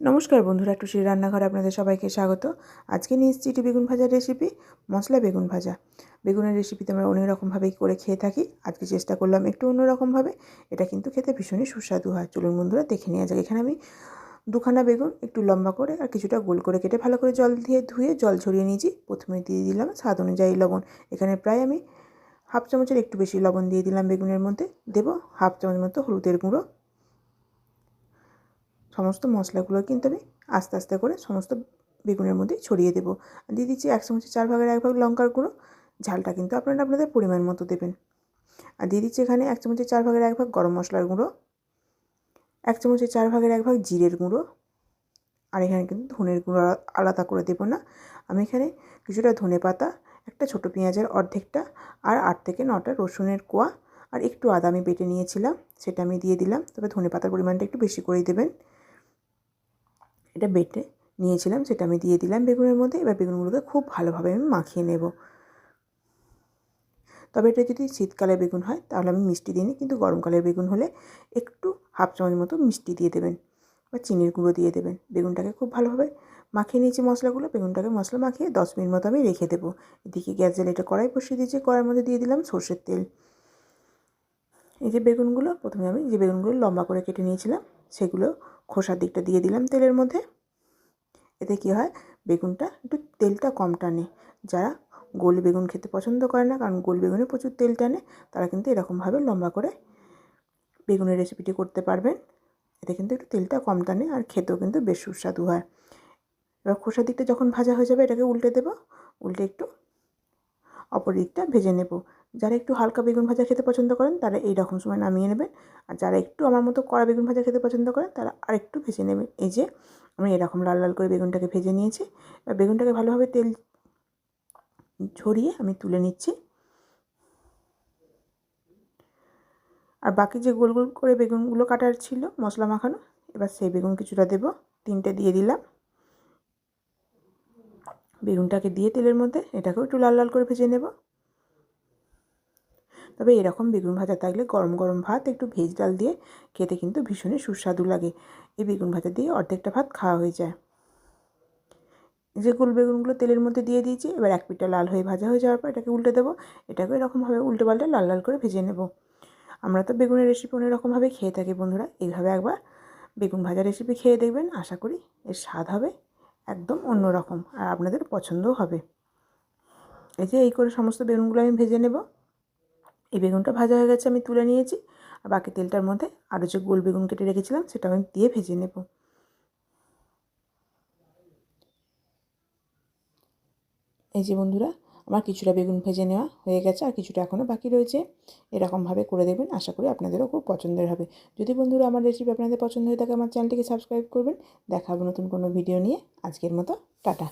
নমস্কার বন্ধুরা, একটু শ্রী রান্নাঘরে আপনাদের সবাইকে স্বাগত। আজকে নিয়ে এসেছি একটি বেগুন ভাজার রেসিপি মশলা বেগুন ভাজা। বেগুনের রেসিপিতে আমরা অনেক রকমভাবেই করে খেয়ে থাকি। আজকে চেষ্টা করলাম একটু অন্যরকমভাবে এটা কিন্তু খেতে ভীষণই সুস্বাদু হয়। চলুন বন্ধুরা, দেখে নেওয়া যাক। এখানে আমি দুখানা বেগুন, একটু লম্বা করে আর কিছুটা গোল করে কেটে ভালো করে জল দিয়ে ধুয়ে জল ছড়িয়ে নিয়েছি। প্রথমে দিয়ে দিলাম স্বাদ অনুযায়ী লবণ। এখানে প্রায় আমি হাফ চামচের একটু বেশি লবণ দিয়ে দিলাম বেগুনের মধ্যে। দেব হাফ চামচ মতো হলুদের গুঁড়ো। সমস্ত মশলাগুলো কিন্তু আমি আস্তে আস্তে করে সমস্ত বেগুনের মধ্যে ছড়িয়ে দেবো। দিয়ে দিচ্ছি এক চামচের চার ভাগের এক ভাগ লঙ্কার গুঁড়ো। ঝালটা কিন্তু আপনারা আপনাদের পরিমাণ মতো দেবেন। আর দিয়ে দিচ্ছি এখানে এক চামচের চার ভাগের এক ভাগ গরম মশলার গুঁড়ো, এক চামচের চার ভাগের এক ভাগ জিরের গুঁড়ো, আর এখানে কিন্তু ধনের গুঁড়ো আলাদা করে দেবো না। আমি এখানে কিছুটা ধনে পাতা, একটা ছোটো পেঁয়াজের অর্ধেকটা, আর আট থেকে নটা রসুনের কোয়া, আর একটু আদা আমি বেটে নিয়েছিলাম, সেটা আমি দিয়ে দিলাম। তবে ধনে পাতার পরিমাণটা একটু বেশি করেই দেবেন। এটা বেটে নিয়েছিলাম, সেটা আমি দিয়ে দিলাম বেগুনের মধ্যে। এবার বেগুনগুলোকে খুব ভালোভাবে আমি মাখিয়ে নেব। তবে এটা যদি শীতকালে বেগুন হয়, তাহলে আমি মিষ্টি দিই কিন্তু গরমকালের বেগুন হলে একটু হাফ চামচ মতো মিষ্টি দিয়ে দেবেন বা চিনির গুঁড়ো দিয়ে দেবেন। বেগুনটাকে খুব ভালোভাবে মাখিয়ে নিয়েছি মশলাগুলো, বেগুনটাকে মশলা মাখিয়ে দশ মিনিট মতো আমি রেখে দেবো। এদিকে গ্যাস জ্বালে এটা কড়াই বসিয়ে দিয়েছি, কড়াইয়ের মধ্যে দিয়ে দিলাম সর্ষের তেল। এই যে বেগুনগুলো, প্রথমে আমি যে বেগুনগুলো লম্বা করে কেটে নিয়েছিলাম, সেগুলো খোসার দিকটা দিয়ে দিলাম তেলের মধ্যে। এতে কী হয়? বেগুনটা একটু তেলটা কম টানে। যারা গোল বেগুন খেতে পছন্দ করে না, কারণ গোল বেগুনে প্রচুর তেল টানে, তারা কিন্তু এরকমভাবে লম্বা করে বেগুনের রেসিপিটি করতে পারবেন। এতে কিন্তু একটু তেলটা কম টানে আর খেতেও কিন্তু বেশ সুস্বাদু হয়। এবার খোসার দিকটা যখন ভাজা হয়ে যাবে, এটাকে উল্টে দেবো। উল্টে একটু অপর দিকটা ভেজে নেব। যারা একটু হালকা বেগুন ভাজা খেতে পছন্দ করেন, তারা এই রকম সময় নামিয়ে নেবেন। আর যারা একটু আমার মতো কড়া বেগুন ভাজা খেতে পছন্দ করেন, তারা আরেকটু ভেজে নেবেন। এই যে, আমি এরকম লাল লাল করে বেগুনটাকে ভেজে নিয়েছি। এবার বেগুনটাকে ভালোভাবে তেল ছড়িয়ে আমি তুলে নিচ্ছি। আর বাকি যে গোল গোল করে বেগুনগুলো কাটার ছিল, মশলা মাখানো, এবার সেই বেগুন কিছুটা দেব। তিনটে দিয়ে দিলাম। বেগুনটাকে দিয়ে তেলের মধ্যে এটাকেও একটু লাল লাল করে ভেজে নেব। তবে এরকম বেগুন ভাজা থাকলে গরম গরম ভাত, একটু ভেজ ডাল দিয়ে খেতে কিন্তু ভীষণই সুস্বাদু লাগে। এই বেগুন ভাজা দিয়ে অর্ধেকটা ভাত খাওয়া হয়ে যায়। যে গোল বেগুনগুলো তেলের মধ্যে দিয়ে দিয়েছি, এবার এক পিঠটা লাল হয়ে ভাজা হয়ে যাওয়ার পর এটাকে উল্টে দেবো। এটাকে এরকমভাবে উল্টে পাল্টে লাল লাল করে ভেজে নেব। আমরা তো বেগুনের রেসিপি অনেক রকমভাবে খেয়ে থাকি বন্ধুরা, এইভাবে একবার বেগুন ভাজা রেসিপি খেয়ে দেখবেন, আশা করি এর স্বাদ হবে একদম অন্য রকম আর আপনাদের পছন্দও হবে। এই যে এই করে সমস্ত বেগুনগুলো আমি ভেজে নেব। এই বেগুনটা ভাজা হয়ে গেছে, আমি তুলে নিয়েছি। আর বাকি তেলটার মধ্যে আরও যে গোল বেগুন কেটে রেখেছিলাম সেটা আমি দিয়ে ভেজে নেব। এই যে বন্ধুরা, আমার কিছুটা বেগুন ভেজে নেওয়া হয়ে গেছে আর কিছুটা এখনও বাকি রয়েছে। এরকমভাবে করে দেবেন, আশা করি আপনাদেরও খুব পছন্দের হবে। যদি বন্ধুরা আমার রেসিপি আপনাদের পছন্দ হয়ে থাকে, আমার চ্যানেলটিকে সাবস্ক্রাইব করবেন। দেখা নতুন কোনো ভিডিও নিয়ে। আজকের মতো, টাটা।